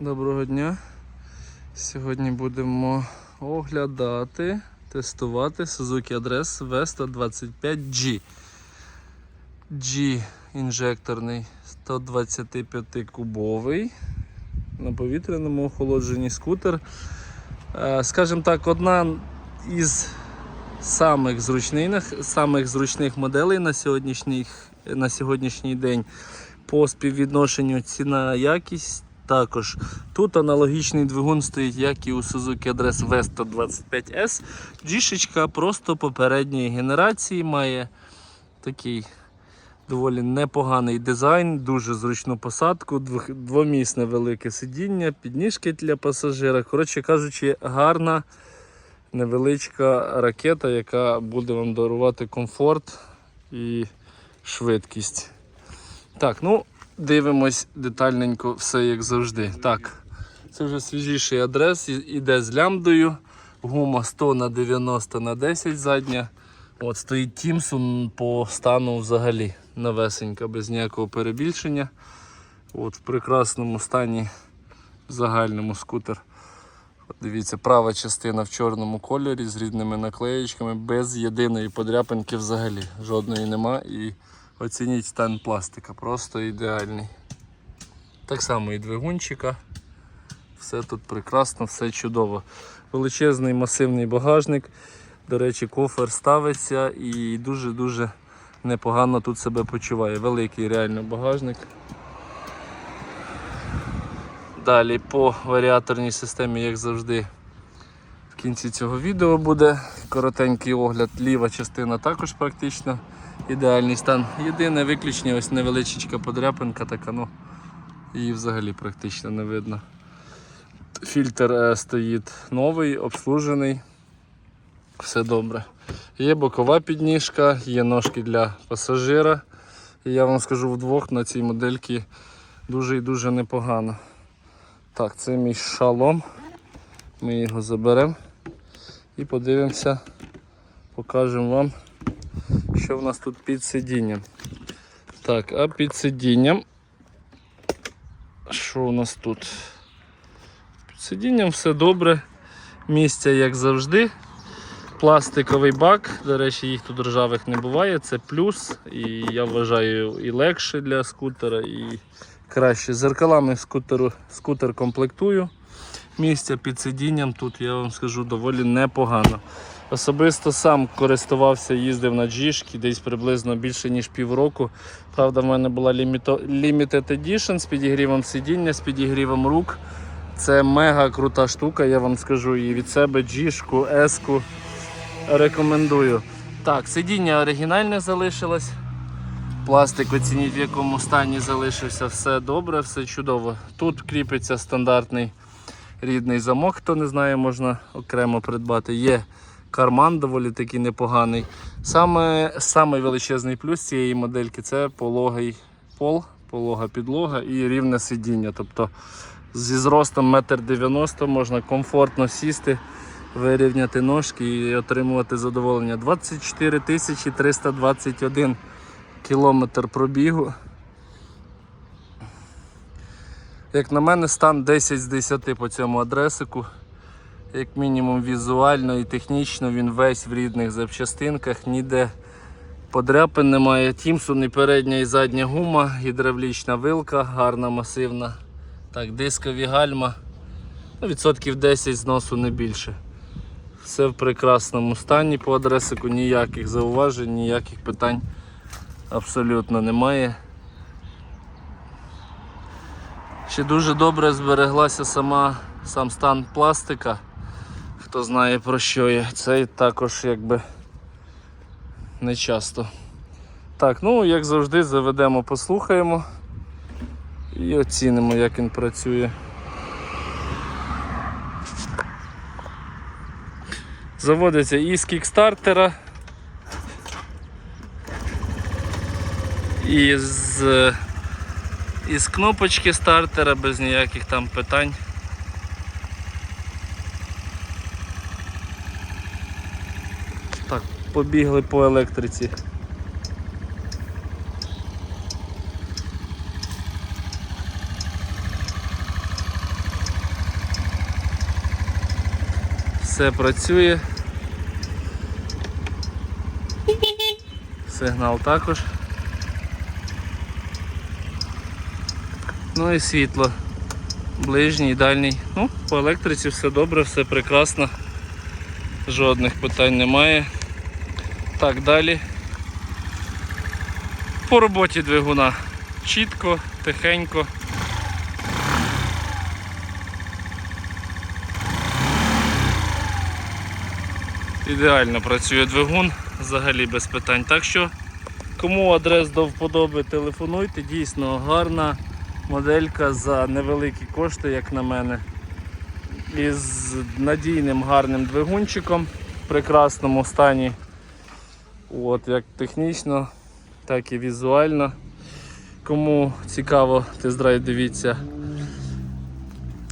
Доброго дня. Сьогодні будемо оглядати, тестувати Suzuki Address V125G. G інжекторний 125 кубовий на повітряному охолодженні скутер. Е, Скажімо так, одна із самих зручних, самих зручних моделей на сьогоднішній, на сьогоднішній день по співвідношенню ціна-якість. Також тут аналогічний двигун стоїть, як і у Suzuki Address V125S. Джішечка просто попередньої генерації має такий доволі непоганий дизайн, дуже зручну посадку, двомісне велике сидіння, підніжки для пасажира. Коротше кажучи, гарна невеличка ракета, яка буде вам дарувати комфорт і швидкість. Так, ну дивимось детальненько все як завжди. Так, це вже свіжіший адрес, іде з лямбдою. Гума 100 на 90 на 10 задня. От стоїть Тімсон по стану взагалі новесенька, без ніякого перебільшення. От В прекрасному стані загальному скутер. От Дивіться, права частина в чорному кольорі з рідними наклеєчками, без єдиної подряпинки взагалі. Жодної нема. І оцініть стан пластика, просто ідеальний. Так само і двигунчика. Все тут прекрасно, все чудово. Величезний масивний багажник. До речі, кофер ставиться і дуже-дуже непогано тут себе почуває. Великий реально багажник. Далі по варіаторній системі, як завжди, в кінці цього відео буде коротенький огляд. Ліва частина також практично ідеальний стан. Єдине виключення, ось невеличка подряпинка, така, ну її взагалі практично не видно. Фільтр е, стоїть новий, обслужений. Все добре. Є бокова підніжка, є ножки для пасажира. І я вам скажу вдвох на цій модельці дуже і дуже непогано. Так, це мій шалом. Ми його заберемо і подивимося, покажемо вам, що в нас тут під сидінням. Так, а під сидінням. Що у нас тут? Під сидінням все добре. Місця, як завжди. Пластиковий бак, до речі, їх тут ржавих не буває, це плюс. І я вважаю і легше для скутера, і краще. З Зеркалами скутеру, скутер комплектую. Місця під сидінням тут, я вам скажу, доволі непогано. Особисто сам користувався, їздив на джішки десь приблизно більше ніж півроку. Правда, в мене була Limited Edition з підігрівом сидіння, з підігрівом рук. Це мега крута штука, я вам скажу. І від себе джішку, еску рекомендую. Так, сидіння оригінальне залишилось. Пластик оцініть в якому стані залишився, все добре, все чудово. Тут кріпиться стандартний рідний замок, хто не знає, можна окремо придбати. Є карман доволі такий непоганий. Саме самий величезний плюс цієї модельки це пологий пол, полога підлога і рівне сидіння. Тобто зі зростом 1,90 м можна комфортно сісти, вирівняти ножки і отримувати задоволення. 24 321 кілометр пробігу. Як на мене, стан 10 з 10 по цьому адресику. Як мінімум візуально і технічно він весь в рідних запчастинках, ніде подряпин немає. Тімсон і передня і задня гума, гідравлічна вилка, гарна, масивна. Так, дискові гальма. Ну, відсотків 10 зносу не більше. Все в прекрасному стані по адресику, ніяких зауважень, ніяких питань абсолютно немає. Ще дуже добре збереглася сама сам стан пластика. Хто знає про що я. Це також якби не часто. Так, ну як завжди, заведемо, послухаємо і оцінимо, як він працює. Заводиться і з кікстартера, і з, із кнопочки стартера без ніяких там питань. Так, побігли по електриці. Все працює. Сигнал також. Ну і світло. Ближній, дальній. Ну, по електриці все добре, все прекрасно. Жодних питань немає. Так, далі. По роботі двигуна. Чітко, тихенько. Ідеально працює двигун, взагалі без питань. Так що, кому адрес до вподоби, телефонуйте. Дійсно гарна моделька за невеликі кошти, як на мене. Із надійним гарним двигунчиком в прекрасному стані. От, як технічно, так і візуально. Кому цікаво, тест-драйв дивіться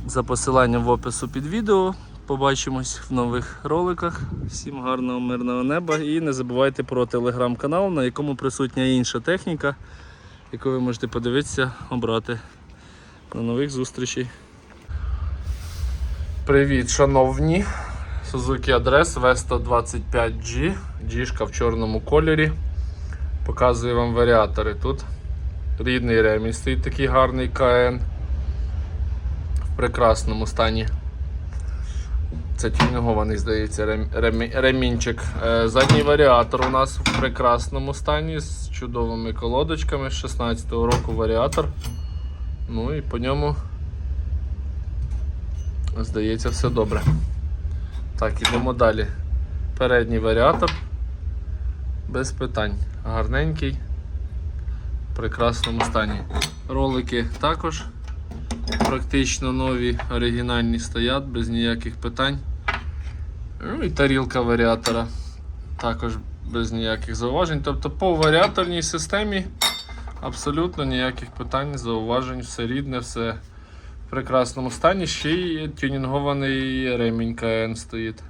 за посиланням в опису під відео. Побачимось в нових роликах. Всім гарного мирного неба і не забувайте про телеграм-канал, на якому присутня інша техніка, яку ви можете подивитися, обрати. До нових зустрічей. Привіт, шановні! Suzuki Адрес V125G, G в чорному кольорі. Показую вам варіатори тут. Рідний ремінь стоїть такий гарний КН в прекрасному стані. Це тюнінгований, здається, рем, ремі- ремінчик. Е, Задній варіатор у нас в прекрасному стані з чудовими колодочками. З 16-го року варіатор. Ну і по ньому, здається, все добре. Так, ідемо далі. Передній варіатор. Без питань. Гарненький, в прекрасному стані. Ролики також практично нові, оригінальні стоять, без ніяких питань. Ну і тарілка варіатора також без ніяких зауважень. Тобто по варіаторній системі абсолютно ніяких питань, зауважень, все рідне, все в прекрасному стані. Ще й тюнінгований ремінь КН стоїть.